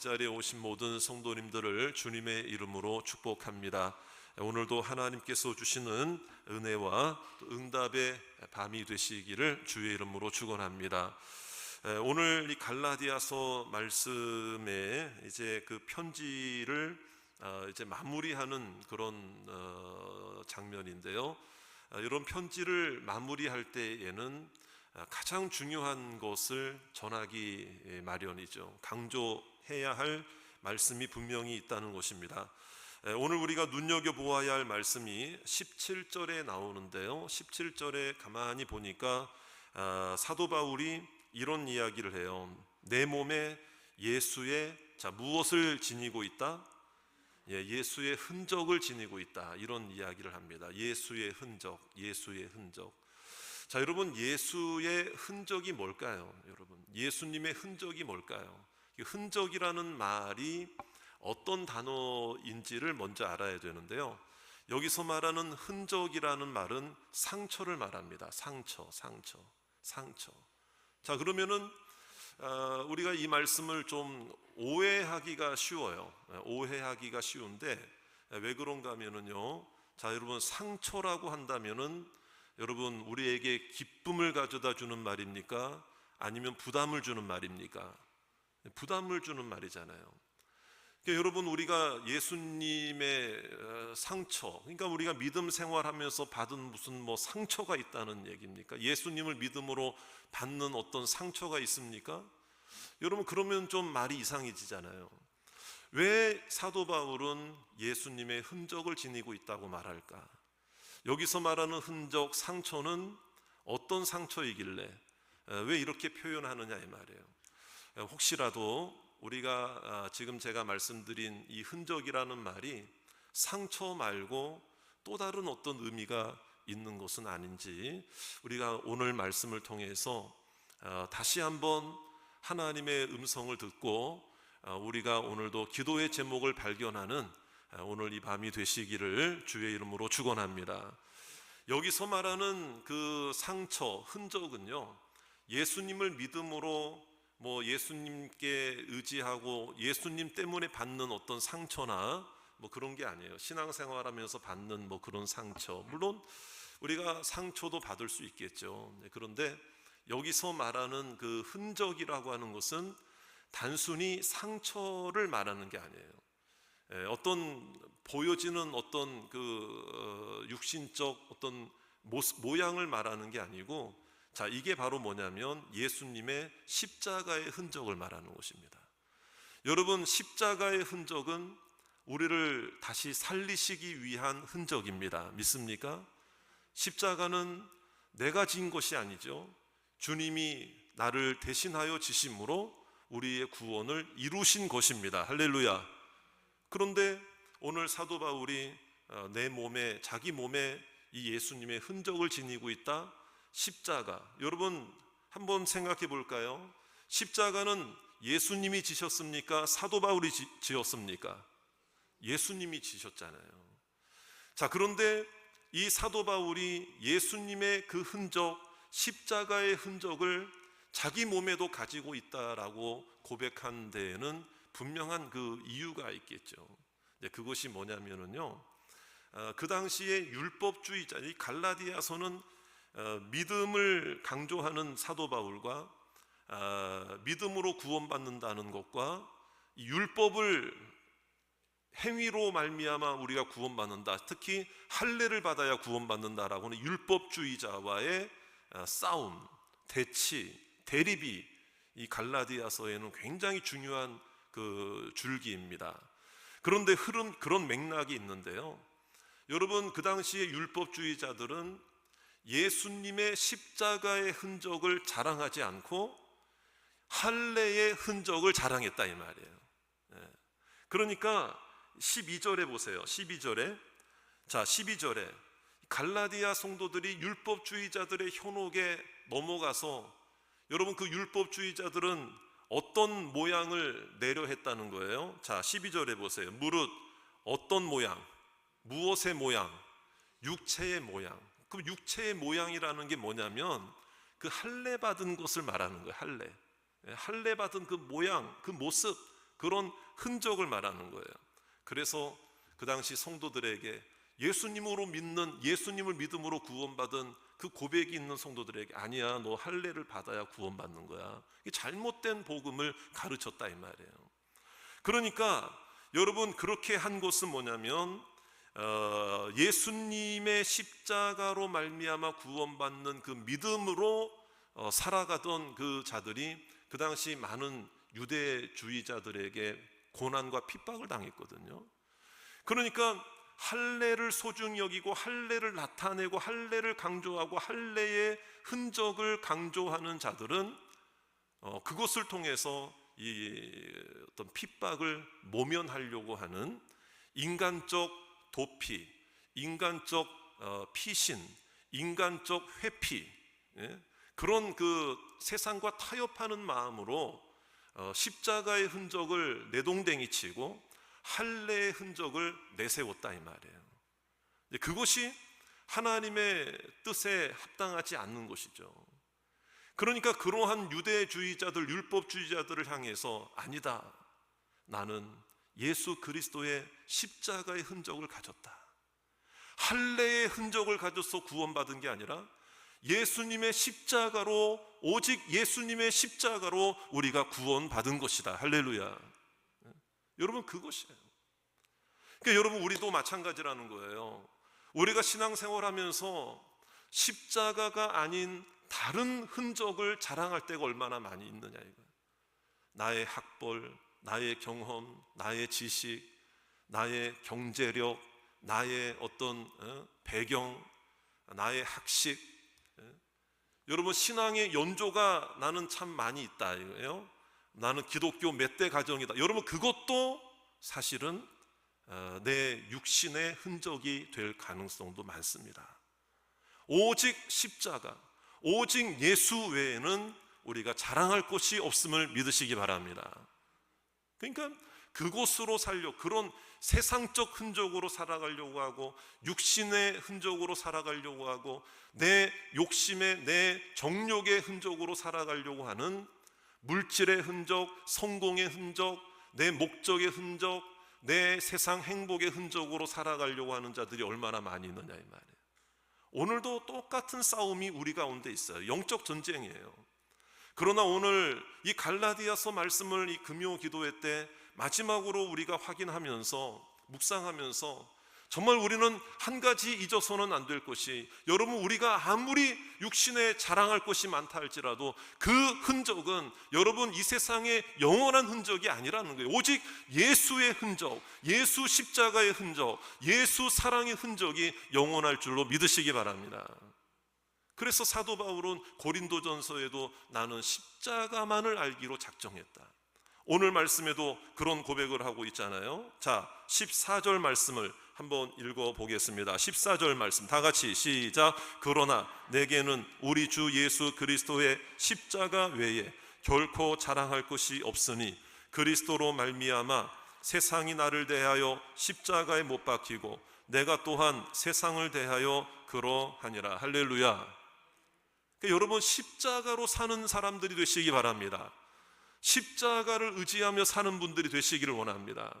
자리에 오신 모든 성도님들을 주님의 이름으로 축복합니다. 오늘도 하나님께서 주시는 은혜와 또 응답의 밤이 되시기를 주의 이름으로 축원합니다. 에, 오늘 이 갈라디아서 말씀에 이제 그 편지를 어, 이제 마무리하는 그런 어, 장면인데요. 아, 이런 편지를 마무리할 때에는 아, 가장 중요한 것을 전하기 예, 마련이죠. 강조 해야 할 말씀이 분명히 있다는 것입니다. 에, 오늘 우리가 눈여겨 보아야 할 말씀이 17절에 나오는데요. 17절에 가만히 보니까 아, 사도 바울이 이런 이야기를 해요. 내 몸에 예수의 자 무엇을 지니고 있다? 예, 예수의 흔적을 지니고 있다. 이런 이야기를 합니다. 예수의 흔적, 예수의 흔적. 자, 여러분 예수의 흔적이 뭘까요? 여러분 예수님의 흔적이 뭘까요? 이 흔적이라는 말이 어떤 단어인지를 먼저 알아야 되는데요. 여기서 말하는 흔적이라는 말은 상처를 말합니다. 상처, 상처, 상처. 자, 그러면은 어, 우리가 이 말씀을 좀 오해하기가 쉬워요. 예, 오해하기가 쉬운데 예, 왜 그런가 하면은요. 자, 여러분 상처라고 한다면은 여러분 우리에게 기쁨을 가져다 주는 말입니까? 아니면 부담을 주는 말입니까? 부담을 주는 말이잖아요. 그러니까 여러분 우리가 예수님의 어, 상처, 그러니까 우리가 믿음 생활하면서 받은 무슨 뭐 상처가 있다는 얘기입니까? 예수님을 믿음으로 받는 어떤 상처가 있습니까? 여러분 그러면 좀 말이 이상해지잖아요. 왜 사도 바울은 예수님의 흔적을 지니고 있다고 말할까? 여기서 말하는 흔적, 상처는 어떤 상처이길래 에, 왜 이렇게 표현하느냐 이 말이에요. 에, 혹시라도 우리가 아, 지금 제가 말씀드린 이 흔적이라는 말이 상처 말고 또 다른 어떤 의미가 있는 것은 아닌지 우리가 오늘 말씀을 통해서 어, 다시 한번 하나님의 음성을 듣고 어, 우리가 오늘도 기도의 제목을 발견하는 어, 오늘 이 밤이 되시기를 주의 이름으로 축원합니다. 여기서 말하는 그 상처, 흔적은요. 예수님을 믿음으로 뭐 예수님께 의지하고 예수님 때문에 받는 어떤 상처나 뭐 그런 게 아니에요. 신앙생활하면서 받는 뭐 그런 상처. 물론 우리가 상처도 받을 수 있겠죠. 네, 그런데 여기서 말하는 그 흔적이라고 하는 것은 단순히 상처를 말하는 게 아니에요. 예, 어떤 보여지는 어떤 그 어, 육신적 어떤 모습, 모양을 말하는 게 아니고 자 이게 바로 뭐냐면 예수님의 십자가의 흔적을 말하는 것입니다. 여러분 십자가의 흔적은 우리를 다시 살리시기 위한 흔적입니다. 믿습니까? 십자가는 내가 진 것이 아니죠. 주님이 나를 대신하여 지심으로 우리의 구원을 이루신 것입니다. 할렐루야. 그런데 오늘 사도 바울이 어, 내 몸에 자기 몸에 이 예수님의 흔적을 지니고 있다. 십자가. 여러분 한번 생각해 볼까요? 십자가는 예수님이 지셨습니까? 사도 바울이 지, 지었습니까? 예수님이 지셨잖아요. 자, 그런데 이 사도 바울이 예수님의 그 흔적, 십자가의 흔적을 자기 몸에도 가지고 있다라고 고백한 데에는 분명한 그 이유가 있겠죠. 네, 그것이 뭐냐면은요. 어, 그 당시에 율법주의자 이 갈라디아서는 어, 믿음을 강조하는 사도 바울과 어, 믿음으로 구원받는다는 것과 율법을 행위로 말미암아 우리가 구원받는다. 특히 할례를 받아야 구원받는다라고는 율법주의자와의 싸움, 대치, 대립이 이 갈라디아서에는 굉장히 중요한 그 줄기입니다. 그런데 흐름 그런 맥락이 있는데요. 여러분 그 당시에 율법주의자들은 예수님의 십자가의 흔적을 자랑하지 않고 할례의 흔적을 자랑했다 이 말이에요. 예. 그러니까 12절에 보세요. 12절에 자 12절에 갈라디아 성도들이 율법주의자들의 현혹에 넘어가서 여러분 그 율법주의자들은 어떤 모양을 내려 했다는 거예요. 자, 12절에 보세요. 무릇 어떤 모양, 무엇의 모양, 육체의 모양. 그럼 육체의 모양이라는 게 뭐냐면 그 할례 받은 것을 말하는 거예요. 할례. 예, 할례 받은 그 모양, 그 모습, 그런 흔적을 말하는 거예요. 그래서 그 당시 성도들에게 예수님으로 믿는 예수님을 믿음으로 구원받은 그 고백이 있는 성도들에게 아니야 너 할례를 받아야 구원받는 거야. 이 잘못된 복음을 가르쳤다 이 말이에요. 그러니까 여러분 그렇게 한 것은 뭐냐면 어, 예수님의 십자가로 말미암아 구원받는 그 믿음으로 어, 살아가던 그 자들이 그 당시 많은 유대주의자들에게 고난과 핍박을 당했거든요. 그러니까 할례를 소중히 여기고 할례를 나타내고 할례를 강조하고 할례의 흔적을 강조하는 자들은 어, 그것을 통해서 이 어떤 핍박을 모면하려고 하는 인간적 도피, 인간적 어, 피신, 인간적 회피 예? 그런 그 세상과 타협하는 마음으로 어, 십자가의 흔적을 내동댕이 치고 할례의 흔적을 내세웠다 이 말이에요. 그것이 하나님의 뜻에 합당하지 않는 것이죠. 그러니까 그러한 유대주의자들, 율법주의자들을 향해서 아니다. 나는 예수 그리스도의 십자가의 흔적을 가졌다. 할례의 흔적을 가져서 구원받은 게 아니라 예수님의 십자가로 오직 예수님의 십자가로 우리가 구원받은 것이다. 할렐루야. 여러분 그것이에요. 그러니까 여러분 우리도 마찬가지라는 거예요. 우리가 신앙생활하면서 십자가가 아닌 다른 흔적을 자랑할 때가 얼마나 많이 있느냐 이거. 나의 학벌, 나의 경험, 나의 지식, 나의 경제력, 나의 어떤 어, 배경, 나의 학식. 예? 여러분 신앙의 연조가 나는 참 많이 있다 이거예요. 나는 기독교 몇 대 가정이다. 여러분 그것도 사실은 어, 내 육신의 흔적이 될 가능성도 많습니다. 오직 십자가, 오직 예수 외에는 우리가 자랑할 것이 없음을 믿으시기 바랍니다. 그러니까 그곳으로 살려 그런 세상적 흔적으로 살아가려고 하고 육신의 흔적으로 살아가려고 하고 내 욕심의 내 정욕의 흔적으로 살아가려고 하는 물질의 흔적, 성공의 흔적, 내 목적의 흔적, 내 세상 행복의 흔적으로 살아가려고 하는 자들이 얼마나 많이 있느냐 이 말이에요. 오늘도 똑같은 싸움이 우리 가운데 있어요. 영적 전쟁이에요. 그러나 오늘 이 갈라디아서 말씀을 이 금요 기도회 때 마지막으로 우리가 확인하면서 묵상하면서 정말 우리는 한 가지 잊어서는 안 될 것이 여러분 우리가 아무리 육신에 자랑할 것이 많다 할지라도 그 흔적은 여러분 이 세상의 영원한 흔적이 아니라는 거예요. 오직 예수의 흔적, 예수 십자가의 흔적, 예수 사랑의 흔적이 영원할 줄로 믿으시기 바랍니다. 그래서 사도 바울은 고린도전서에도 나는 십자가만을 알기로 작정했다. 오늘 말씀에도 그런 고백을 하고 있잖아요. 자, 14절 말씀을 한번 읽어 보겠습니다. 14절 말씀 다 같이 시작. 그러나 내게는 우리 주 예수 그리스도의 십자가 외에 결코 자랑할 것이 없으니 그리스도로 말미암아 세상이 나를 대하여 십자가에 못 박히고 내가 또한 세상을 대하여 그러하니라. 할렐루야. 그러니까 여러분 십자가로 사는 사람들이 되시기 바랍니다. 십자가를 의지하며 사는 분들이 되시기를 원합니다.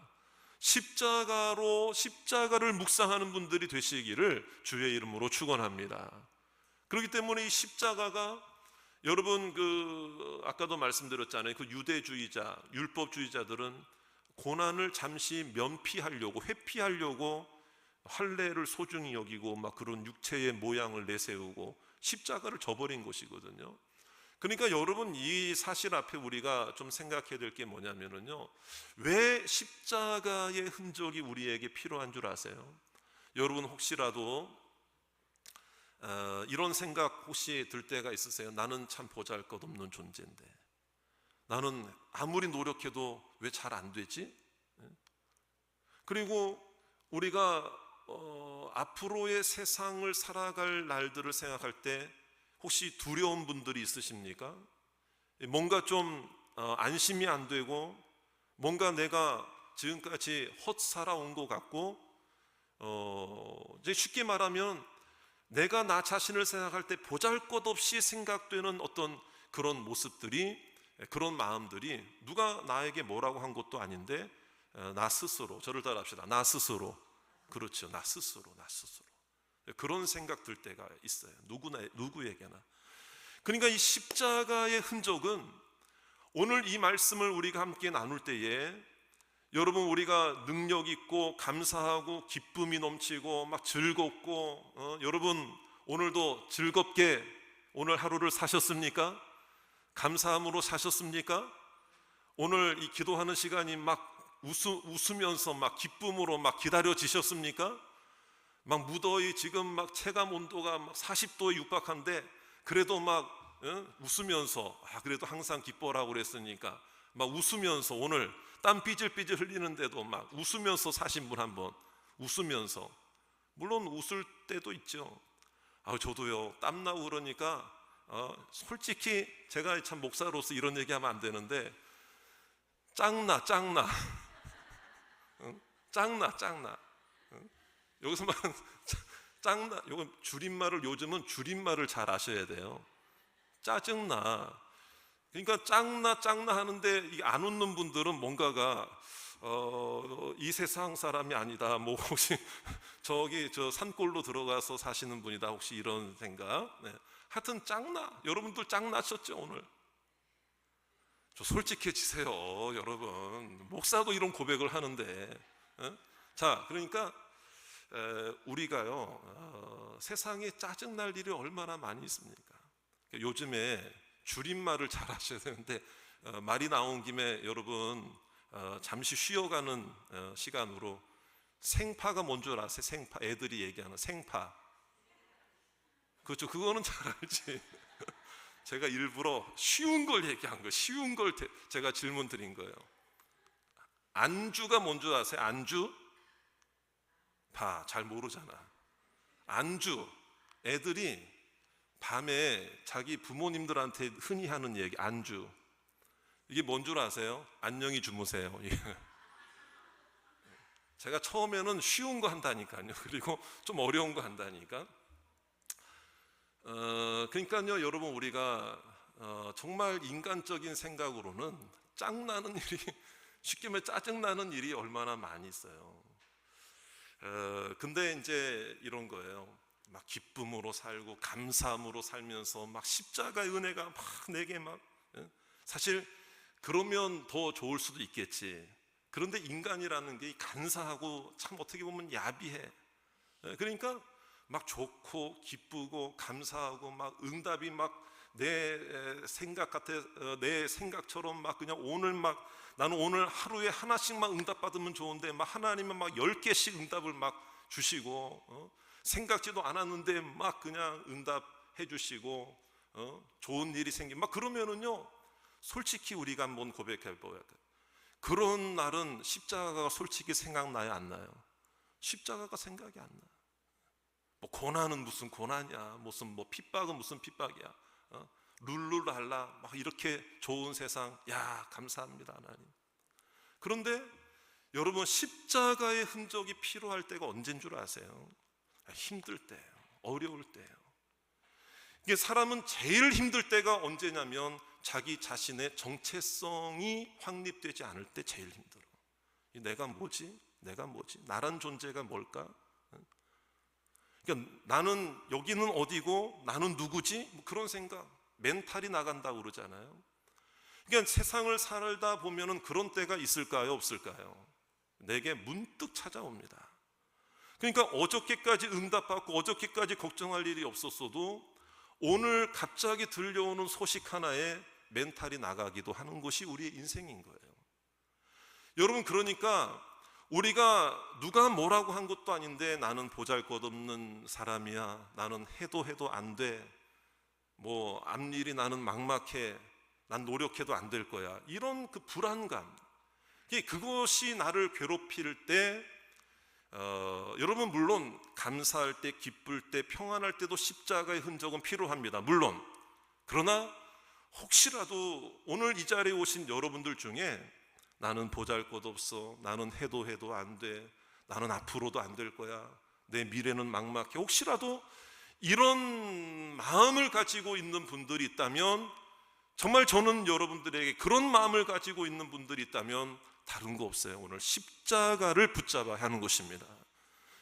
십자가로 십자가를 묵상하는 분들이 되시기를 주의 이름으로 축원합니다. 그렇기 때문에 이 십자가가 여러분 그 아까도 말씀드렸잖아요. 그 유대주의자, 율법주의자들은 고난을 잠시 면피하려고 회피하려고 할례를 소중히 여기고 막 그런 육체의 모양을 내세우고 십자가를 저버린 것이거든요. 그러니까 여러분 이 사실 앞에 우리가 좀 생각해야 될 게 뭐냐면은요. 왜 십자가의 흔적이 우리에게 필요한 줄 아세요? 여러분 혹시라도 어, 이런 생각 혹시 들 때가 있으세요? 나는 참 보잘것없는 존재인데 나는 아무리 노력해도 왜 잘 안 되지? 예? 그리고 우리가 어, 앞으로의 세상을 살아갈 날들을 생각할 때 혹시 두려운 분들이 있으십니까? 뭔가 좀 어, 안심이 안 되고 뭔가 내가 지금까지 헛 살아온 것 같고 어, 이제 쉽게 말하면 내가 나 자신을 생각할 때 보잘것없이 생각되는 어떤 그런 모습들이 그런 마음들이 누가 나에게 뭐라고 한 것도 아닌데 어, 나 스스로 저를 따라합시다. 나 스스로 그렇죠. 나 스스로 나 스스로 그런 생각 들 때가 있어요. 누구나 누구에게나. 그러니까 이 십자가의 흔적은 오늘 이 말씀을 우리가 함께 나눌 때에 여러분 우리가 능력 있고 감사하고 기쁨이 넘치고 막 즐겁고 어, 여러분 오늘도 즐겁게 오늘 하루를 사셨습니까? 감사함으로 사셨습니까? 오늘 이 기도하는 시간이 막 웃으, 웃으 면서 막 기쁨으로 막 기다려지셨습니까? 막 무더위 지금 막 체감 온도가 막 40도에 육박한데 그래도 막 어? 웃으면서 아 그래도 항상 기뻐라고 그랬으니까 막 웃으면서 오늘 땀 삐질삐질 흘리는데도 막 웃으면서 사신 분 한번 웃으면서 물론 웃을 때도 있죠. 아 저도요 땀 나고 그러니까 어, 솔직히 제가 참 목사로서 이런 얘기하면 안 되는데 짱나 짱나 응? 짱나 짱나 응? 여기서 막 짱나 이건 줄임말을 요즘은 줄임말을 잘 아셔야 돼요. 짜증나. 그러니까 짱나 짱나 하는데 안 웃는 분들은 뭔가가 어, 이 세상 사람이 아니다. 뭐 혹시 저기 저 산골로 들어가서 사시는 분이다. 혹시 이런 생각? 네. 하여튼 짱나. 여러분들 짱나셨죠 오늘? 저 솔직해지세요, 여러분. 목사도 이런 고백을 하는데. 어? 자, 그러니까 에, 우리가요 어, 세상에 짜증 날 일이 얼마나 많이 있습니까? 요즘에 줄임말을 잘 하셔야 되는데 어, 말이 나온 김에 여러분 어, 잠시 쉬어가는 어, 시간으로 생파가 뭔 줄 아세요? 생파 애들이 얘기하는 생파 그렇죠 그거는 잘 알지 제가 일부러 쉬운 걸 얘기한 거예요 쉬운 걸 대- 제가 질문 드린 거예요 안주가 뭔 줄 아세요? 안주 봐 잘 모르잖아 안주 애들이 밤에 자기 부모님들한테 흔히 하는 얘기 안주 이게 뭔 줄 아세요? 안녕히 주무세요. 예. 제가 처음에는 쉬운 거 한다니까요. 그리고 좀 어려운 거 한다니까. 어, 그러니까요, 여러분 우리가 어, 정말 인간적인 생각으로는 짱 나는 일이 쉽게 말해 짜증나는 일이 얼마나 많이 있어요. 어, 근데 이제 이런 거예요. 막 기쁨으로 살고 감사함으로 살면서 막 십자가의 은혜가 막 내게 막 예? 사실 그러면 더 좋을 수도 있겠지. 그런데 인간이라는 게 간사하고 참 어떻게 보면 야비해. 예, 그러니까 막 좋고 기쁘고 감사하고 막 응답이 막 내 생각 같아 어, 내 생각처럼 막 그냥 오늘 막 나는 오늘 하루에 하나씩만 응답 받으면 좋은데 막 하나님은 막 열 개씩 응답을 막 주시고 어? 생각지도 않았는데 막 그냥 응답해 주시고 어? 좋은 일이 생기 막 그러면은요 솔직히 우리가 한번 고백해 보야 돼. 그런 날은 십자가가 솔직히 생각나요 안 나요? 십자가가 생각이 안 나. 뭐 고난은 무슨 고난이야, 무슨 뭐 핍박은 무슨 핍박이야. 어? 룰루랄라 막 이렇게 좋은 세상, 야 감사합니다 하나님. 그런데 여러분 십자가의 흔적이 필요할 때가 언제인 줄 아세요? 힘들 때예요. 어려울 때예요. 이게 사람은 제일 힘들 때가 언제냐면 자기 자신의 정체성이 확립되지 않을 때 제일 힘들어. 이 내가 뭐지? 내가 뭐지? 나란 존재가 뭘까? 그러니까 나는 여기는 어디고 나는 누구지? 뭐 그런 생각. 멘탈이 나간다고 그러잖아요. 그러니까 세상을 살다 보면은 그런 때가 있을까요? 없을까요? 내게 문득 찾아옵니다. 그러니까 어저께까지 응답받고 어저께까지 걱정할 일이 없었어도 오늘 갑자기 들려오는 소식 하나에 멘탈이 나가기도 하는 것이 우리의 인생인 거예요. 여러분 그러니까 우리가 누가 뭐라고 한 것도 아닌데 나는 보잘 것 없는 사람이야. 나는 해도 해도 안 돼. 뭐 앞일이 나는 막막해. 난 노력해도 안 될 거야. 이런 그 불안감. 그것이 나를 괴롭힐 때 어, 여러분 물론 감사할 때 기쁠 때 평안할 때도 십자가의 흔적은 필요합니다. 물론 그러나 혹시라도 오늘 이 자리에 오신 여러분들 중에 나는 보잘 것 없어. 나는 해도 해도 안 돼. 나는 앞으로도 안 될 거야. 내 미래는 막막해. 혹시라도 이런 마음을 가지고 있는 분들이 있다면 정말 저는 여러분들에게 그런 마음을 가지고 있는 분들이 있다면 다른 거 없어요. 오늘 십자가를 붙잡아야 하는 것입니다.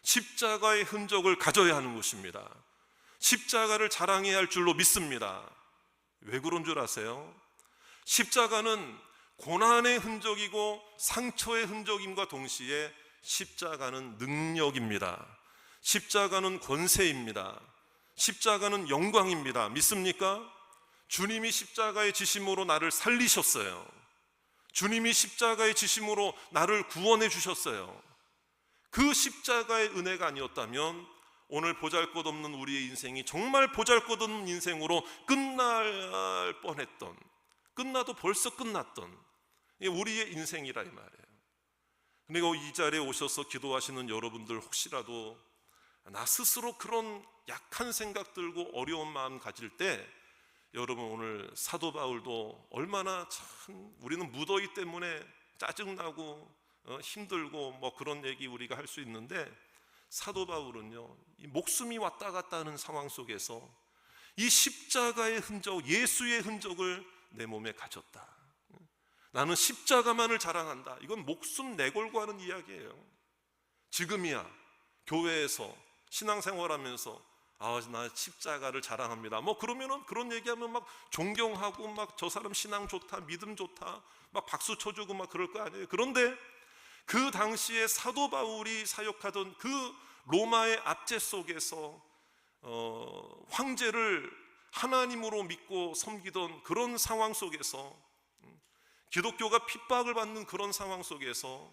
십자가의 흔적을 가져야 하는 것입니다. 십자가를 자랑해야 할 줄로 믿습니다. 왜 그런 줄 아세요? 십자가는 고난의 흔적이고 상처의 흔적임과 동시에 십자가는 능력입니다. 십자가는 권세입니다. 십자가는 영광입니다. 믿습니까? 주님이 십자가의 지심으로 나를 살리셨어요. 주님이 십자가의 지심으로 나를 구원해 주셨어요. 그 십자가의 은혜가 아니었다면 오늘 보잘 것 없는 우리의 인생이 정말 보잘 것 없는 인생으로 끝날 뻔했던, 끝나도 벌써 끝났던 이게 우리의 인생이라 이 말이에요. 그리고 이 자리에 오셔서 기도하시는 여러분들 혹시라도 나 스스로 그런 약한 생각 들고 어려운 마음 가질 때 여러분 오늘 사도 바울도 얼마나 참 우리는 무더위 때문에 짜증나고 어, 힘들고 뭐 그런 얘기 우리가 할 수 있는데 사도 바울은요 이 목숨이 왔다 갔다 하는 상황 속에서 이 십자가의 흔적 예수의 흔적을 내 몸에 가졌다 나는 십자가만을 자랑한다 이건 목숨 내걸고 하는 이야기예요 지금이야 교회에서 신앙생활하면서 아, 나 십자가를 자랑합니다. 뭐 그러면은 그런 얘기하면 막 존경하고 막 저 사람 신앙 좋다, 믿음 좋다, 막 박수 쳐주고 막 그럴 거 아니에요. 그런데 그 당시에 사도 바울이 사역하던 그 로마의 압제 속에서 어, 황제를 하나님으로 믿고 섬기던 그런 상황 속에서 음, 기독교가 핍박을 받는 그런 상황 속에서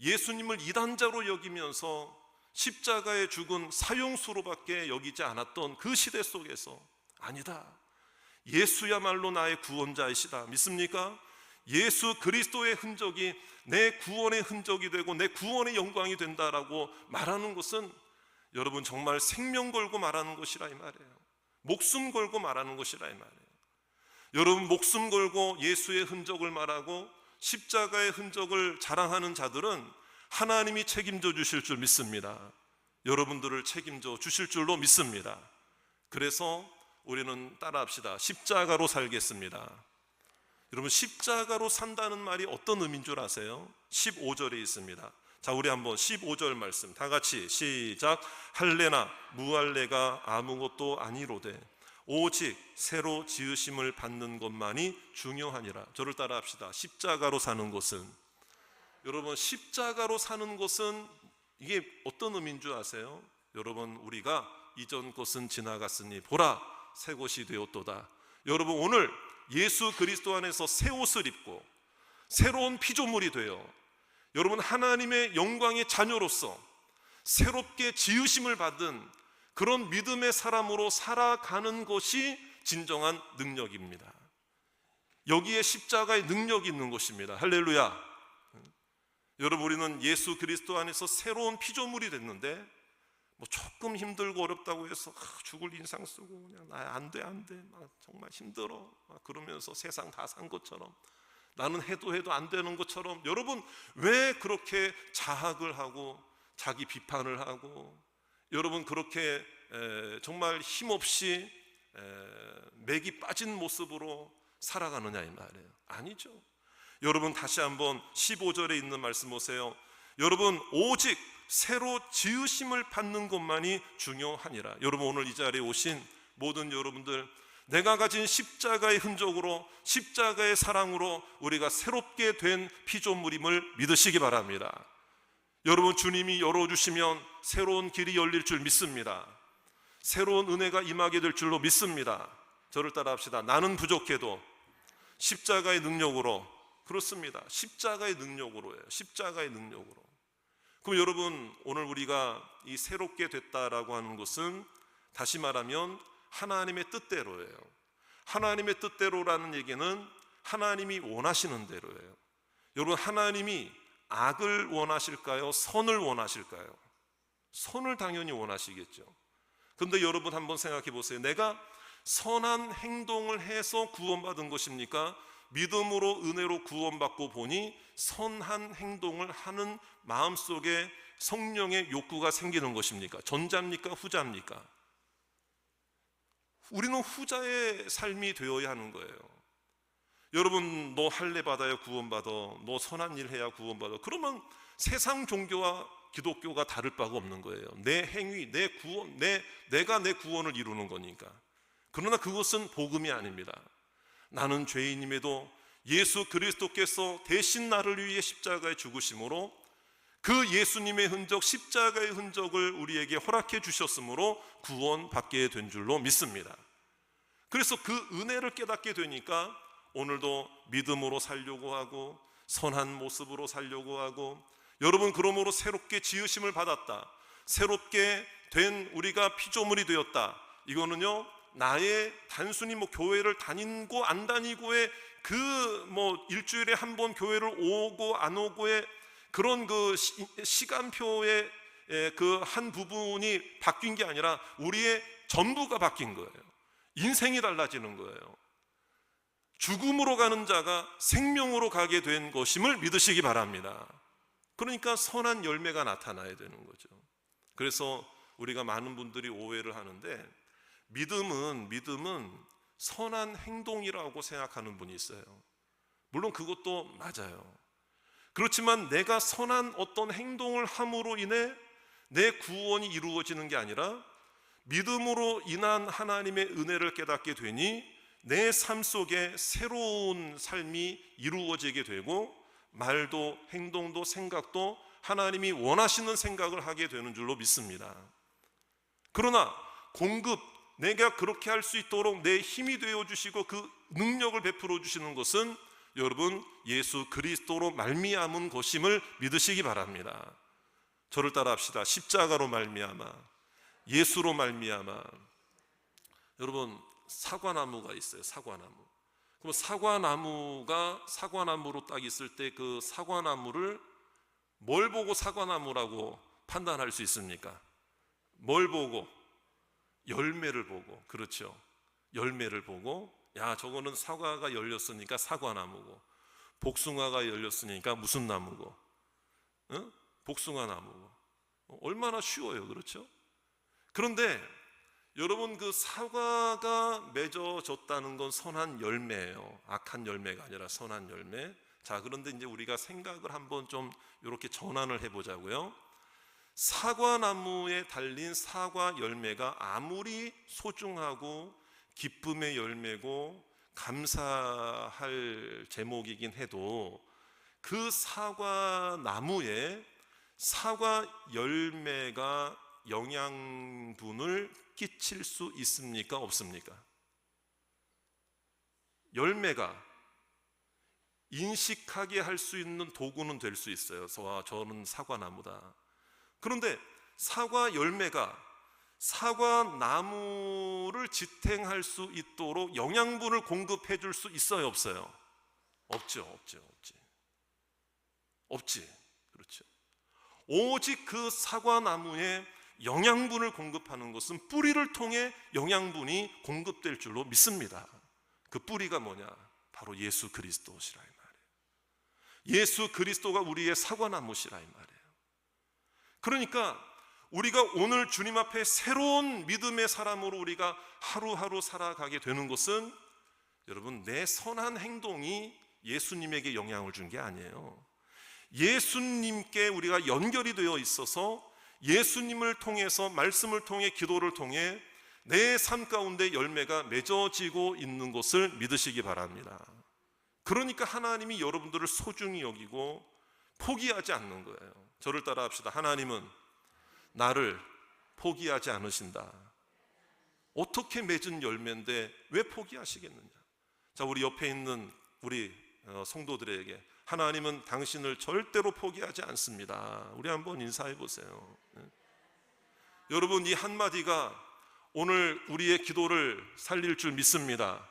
예수님을 이단자로 여기면서 십자가에 죽은 사용수로밖에 여기지 않았던 그 시대 속에서 아니다. 예수야말로 나의 구원자이시다. 믿습니까? 예수 그리스도의 흔적이 내 구원의 흔적이 되고 내 구원의 영광이 된다라고 말하는 것은 여러분 정말 생명 걸고 말하는 것이라 이 말이에요. 목숨 걸고 말하는 것이라 이 말이에요. 여러분 목숨 걸고 예수의 흔적을 말하고 십자가의 흔적을 자랑하는 자들은 하나님이 책임져 주실 줄 믿습니다. 여러분들을 책임져 주실 줄로 믿습니다. 그래서 우리는 따라합시다. 십자가로 살겠습니다. 여러분 십자가로 산다는 말이 어떤 의미인 줄 아세요? 15절에 있습니다. 자, 우리 한번 15절 말씀 다 같이 시작. 할례나 무할례가 아무것도 아니로되 오직 새로 지으심을 받는 것만이 중요하니라. 저를 따라합시다. 십자가로 사는 것은 여러분 십자가로 사는 것은 이게 어떤 의미인 줄 아세요? 여러분 우리가 이전 것은 지나갔으니 보라 새 것이 되었도다. 여러분 오늘 예수 그리스도 안에서 새 옷을 입고 새로운 피조물이 되어 여러분 하나님의 영광의 자녀로서 새롭게 지으심을 받은 그런 믿음의 사람으로 살아가는 것이 진정한 능력입니다. 여기에 십자가의 능력이 있는 것입니다. 할렐루야. 여러분 우리는 예수 그리스도 안에서 새로운 피조물이 됐는데 뭐 조금 힘들고 어렵다고 해서 아, 죽을 인상 쓰고 그냥 나안돼 안돼 막 정말 힘들어 막 그러면서 세상 다 산 것처럼 나는 해도 해도 안 되는 것처럼 여러분 왜 그렇게 자학을 하고 자기 비판을 하고 여러분 그렇게 에, 정말 힘없이 에, 맥이 빠진 모습으로 살아가느냐 이 말이에요 아니죠 여러분 다시 한번 15절에 있는 말씀 보세요. 여러분 오직 새로 지으심을 받는 것만이 중요하니라. 여러분 오늘 이 자리에 오신 모든 여러분들 내가 가진 십자가의 흔적으로 십자가의 사랑으로 우리가 새롭게 된 피조물임을 믿으시기 바랍니다. 여러분 주님이 열어 주시면 새로운 길이 열릴 줄 믿습니다. 새로운 은혜가 임하게 될 줄로 믿습니다. 저를 따라 합시다. 나는 부족해도 십자가의 능력으로 그렇습니다. 십자가의 능력으로예요. 십자가의 능력으로. 그럼 여러분 오늘 우리가 이 새롭게 됐다라고 하는 것은 다시 말하면 하나님의 뜻대로예요. 하나님의 뜻대로라는 얘기는 하나님이 원하시는 대로예요. 여러분 하나님이 악을 원하실까요? 선을 원하실까요? 선을 당연히 원하시겠죠. 근데 여러분 한번 생각해 보세요. 내가 선한 행동을 해서 구원받은 것입니까? 믿음으로 은혜로 구원받고 보니 선한 행동을 하는 마음속에 성령의 욕구가 생기는 것입니까? 전자입니까? 후자입니까? 우리는 후자의 삶이 되어야 하는 거예요. 여러분 너 할례 받아야 구원받아. 너 선한 일 해야 구원받아. 그러면 세상 종교와 기독교가 다를 바가 없는 거예요. 내 행위, 내 구원, 내 내가 내 구원을 이루는 거니까. 그러나 그것은 복음이 아닙니다. 나는 죄인임에도 예수 그리스도께서 대신 나를 위해 십자가에 죽으심으로 그 예수님의 흔적, 십자가의 흔적을 우리에게 허락해 주셨으므로 구원받게 된 줄로 믿습니다. 그래서 그 은혜를 깨닫게 되니까 오늘도 믿음으로 살려고 하고 선한 모습으로 살려고 하고 여러분 그러므로 새롭게 지으심을 받았다. 새롭게 된 우리가 피조물이 되었다. 이거는요 나의 단순히 뭐 교회를 다니고 안 다니고의 그 뭐 일주일에 한 번 교회를 오고 안 오고의 그런 그 시, 간표의 그 한 부분이 바뀐 게 아니라 우리의 전부가 바뀐 거예요. 인생이 달라지는 거예요. 죽음으로 가는 자가 생명으로 가게 된 것임을 믿으시기 바랍니다. 그러니까 선한 열매가 나타나야 되는 거죠. 그래서 우리가 많은 분들이 오해를 하는데 믿음은 믿음은 선한 행동이라고 생각하는 분이 있어요. 물론 그것도 맞아요. 그렇지만 내가 선한 어떤 행동을 함으로 인해 내 구원이 이루어지는 게 아니라 믿음으로 인한 하나님의 은혜를 깨닫게 되니 내 삶 속에 새로운 삶이 이루어지게 되고 말도 행동도 생각도 하나님이 원하시는 생각을 하게 되는 줄로 믿습니다. 그러나 공급 내가 그렇게 할 수 있도록 내 힘이 되어 주시고 그 능력을 베풀어 주시는 것은 여러분 예수 그리스도로 말미암은 것임을 믿으시기 바랍니다. 저를 따라합시다. 십자가로 말미암아 예수로 말미암아 여러분 사과나무가 있어요. 사과나무. 그럼 사과나무가 사과나무로 딱 있을 때 그 사과나무를 뭘 보고 사과나무라고 판단할 수 있습니까? 뭘 보고 열매를 보고 그렇죠. 열매를 보고 야 저거는 사과가 열렸으니까 사과나무고 복숭아가 열렸으니까 무슨 나무고 응? 복숭아 나무고 얼마나 쉬워요 그렇죠? 그런데 여러분 그 사과가 맺어졌다는 건 선한 열매예요. 악한 열매가 아니라 선한 열매. 자 그런데 이제 우리가 생각을 한번 좀 이렇게 전환을 해 보자고요. 사과나무에 달린 사과 열매가 아무리 소중하고 기쁨의 열매고 감사할 제목이긴 해도 그 사과 나무에 사과 열매가 영양분을 끼칠 수 있습니까? 없습니까? 열매가 인식하게 할 수 있는 도구는 될 수 있어요. 저, 저는 사과나무다. 그런데 사과 열매가 사과 나무를 지탱할 수 있도록 영양분을 공급해 줄 수 있어요, 없어요? 없죠, 없죠, 없지. 없지. 그렇죠. 오직 그 사과 나무에 영양분을 공급하는 것은 뿌리를 통해 영양분이 공급될 줄로 믿습니다. 그 뿌리가 뭐냐? 바로 예수 그리스도시라 이 말이에요. 예수 그리스도가 우리의 사과나무시라 이 말이에요. 그러니까 우리가 오늘 주님 앞에 새로운 믿음의 사람으로 우리가 하루하루 살아가게 되는 것은 여러분 내 선한 행동이 예수님에게 영향을 준 게 아니에요. 예수님께 우리가 연결이 되어 있어서 예수님을 통해서 말씀을 통해 기도를 통해 내 삶 가운데 열매가 맺어지고 있는 것을 믿으시기 바랍니다. 그러니까 하나님이 여러분들을 소중히 여기고 포기하지 않는 거예요. 저를 따라 합시다. 하나님은 나를 포기하지 않으신다. 어떻게 맺은 열매인데 왜 포기하시겠느냐? 자, 우리 옆에 있는 우리 어, 성도들에게 하나님은 당신을 절대로 포기하지 않습니다. 우리 한번 인사해 보세요. 네. 여러분 이 한마디가 오늘 우리의 기도를 살릴 줄 믿습니다.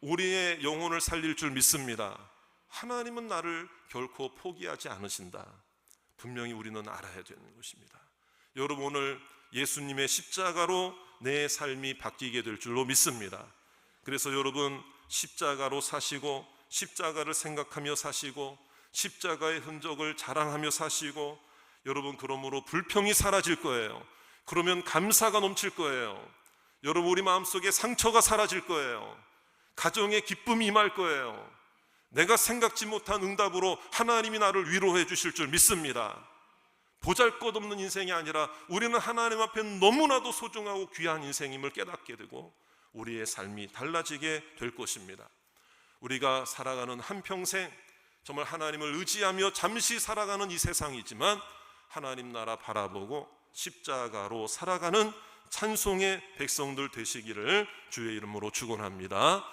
우리의 영혼을 살릴 줄 믿습니다. 하나님은 나를 결코 포기하지 않으신다. 분명히 우리는 알아야 되는 것입니다. 여러분 오늘 예수님의 십자가로 내 삶이 바뀌게 될 줄로 믿습니다. 그래서 여러분 십자가로 사시고 십자가를 생각하며 사시고 십자가의 흔적을 자랑하며 사시고 여러분 그러므로 불평이 사라질 거예요. 그러면 감사가 넘칠 거예요. 여러분 우리 마음속에 상처가 사라질 거예요. 가정에 기쁨이 임할 거예요. 내가 생각지 못한 응답으로 하나님이 나를 위로해 주실 줄 믿습니다. 보잘 것 없는 인생이 아니라 우리는 하나님 앞에 너무나도 소중하고 귀한 인생임을 깨닫게 되고 우리의 삶이 달라지게 될 것입니다. 우리가 살아가는 한평생 정말 하나님을 의지하며 잠시 살아가는 이 세상이지만 하나님 나라 바라보고 십자가로 살아가는 찬송의 백성들 되시기를 주의 이름으로 축원합니다.